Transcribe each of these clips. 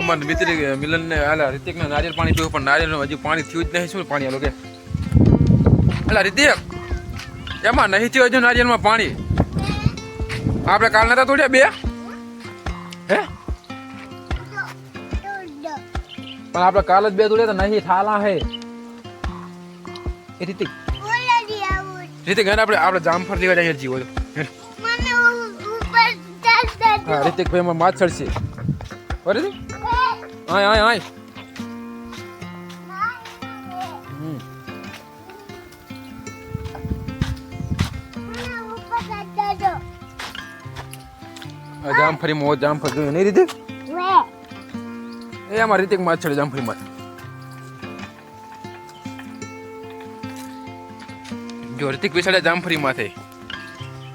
અમારે મિત્ર મિલન ને આલા રિતિક ને નારિયેળ પાણી પીવું પણ નારિયેળ હજી પાણી થયું જ નહીં શું પાણી આલો કે? અલા રિતિક એમાં નહીં થયું હજુ નારિયેળમાં પાણી? આપણે કાલ નતા તોડ્યા બે? હે? પણ આપણે કાલ જ બે તોડ્યા તો નહીં થાલા હે. એ રિતિક. રિતિક હેને આપણે આપણે જામફળ લેવા જઈએ જીવો. હા રિતિક ભાઈ માછળ છે. બરાબર રિતિક આય આય આય હમ આ જામફળી મોત જામફળ જોયું નહીં રિતિક એ અમાર રિતિક માછળ જામફળી માં જો રિતિક બેસાડે જામફળી માથે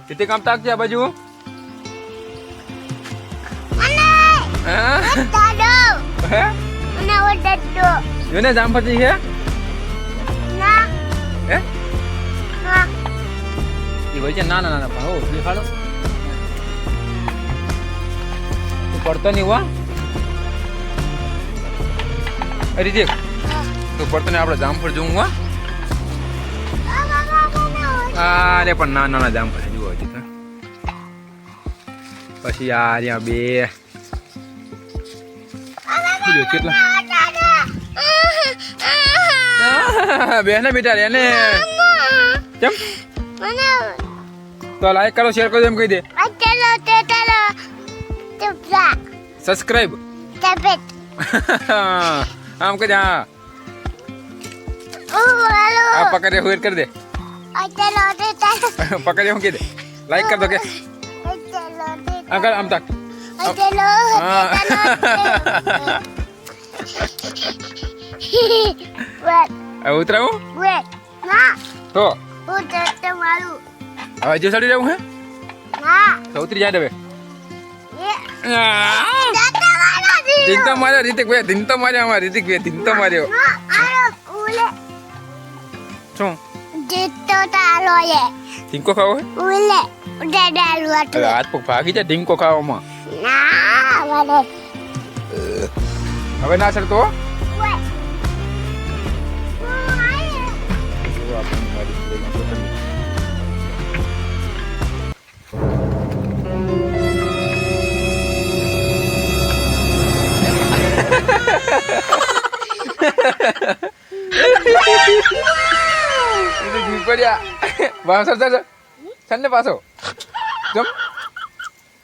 રિતિક આમ તાક છે આ બાજુ હા હે જોને જામફળી છે હે એ હોય છે નાના નાના પણ ઓ દેખાડો તું પડતો નહીં વા અરે દેખ તું પડતો આપણે જામફળ જોવું વા અરે પણ નાના નાના જામફળ છે, જુઓ હજી તો પછી આ રહ્યા બે શું જો કેટલા બે ને બેટા રે ને કેમ તો લાઈક કરો શેર કરો એમ કહી દે સબસ્ક્રાઇબ આમ કહી દે હા આ પકડે હુર કરી દે પકડે હું કહી દે લાઈક કર દો કે આ કર આમ તક હવે ઉતરાવું? તો. હવે હજુ ચડી જવું હે? તો ઉતરી જાય હવે. ચિંતા માર્યો રીતિક ભાઈ ચિંતા માર્યો અમારે રીતિક ભાઈ ચિંતા માર્યો શું? ઢીંકો ખાવો હવે હાથ પગ ભાગી જાય ઢીંકો ખાવામાં. Apa nak satu? Itu jumpa dia. Bang sana sana. Sana pasoh. Jump.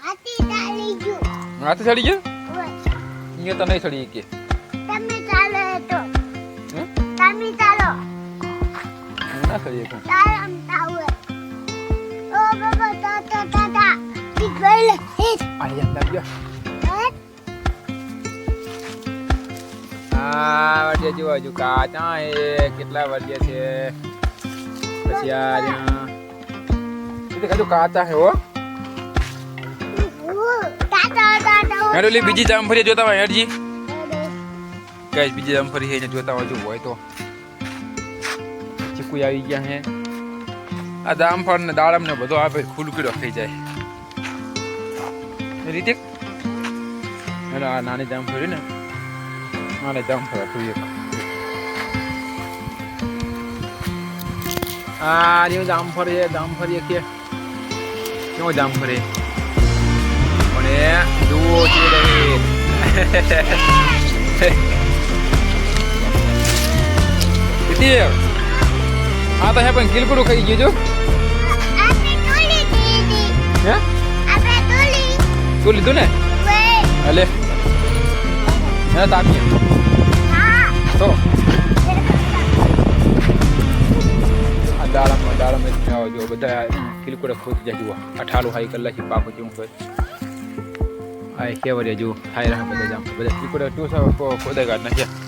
Hati tak leju. Hati tak leju. અહીંયા તો નહીં ચડી કે તમે ચાલો તો? તમે ચાલો. ના ચડી કે તારમ તાવે ઓ બાબા તાતા તાતા ઈ ગઈલે હિટ આઈ અંદર ગયો. હેટ આ વડિયા જો હજુ કાચા એ કેટલા વડિયા છે. પછી આ તો હજુ કાચા હે હો. તાતા હેડો બીજી જામફળી જોતા હોય હેડજી. ગાઈસ બીજી જામફળી છે જોતા હોય જો હોય તો. ચીકુ આવી ગયા હે. આ જામફળ ને દાડમ ને બધો આપે ખુલકીડો થઈ જાય. રીતે? હેડો આ નાની જામફળી ને. નાની જામફળ હતું એક. આ જામફળી જામફળ કે. કેવો જામફળ દીદી આ તો હે પણ કિલકુડું ખાઈ ગયું જો આપે તોલી દીદી હે આપે તોલી તું લીધું ને વે હલે એને તાપીએ હા તો આ દાળમ દાળમ જ આવો જો બધા કિલકુડે ખોટી જાય જુઓ અઠાલું હાઈ કલાકી પાકો જેવું હોય આ કેવરે જો થાય રહ્યા બધા જામ બધા કિલકુડે ટુ ખોદાઈ કાઢ નાખ્યા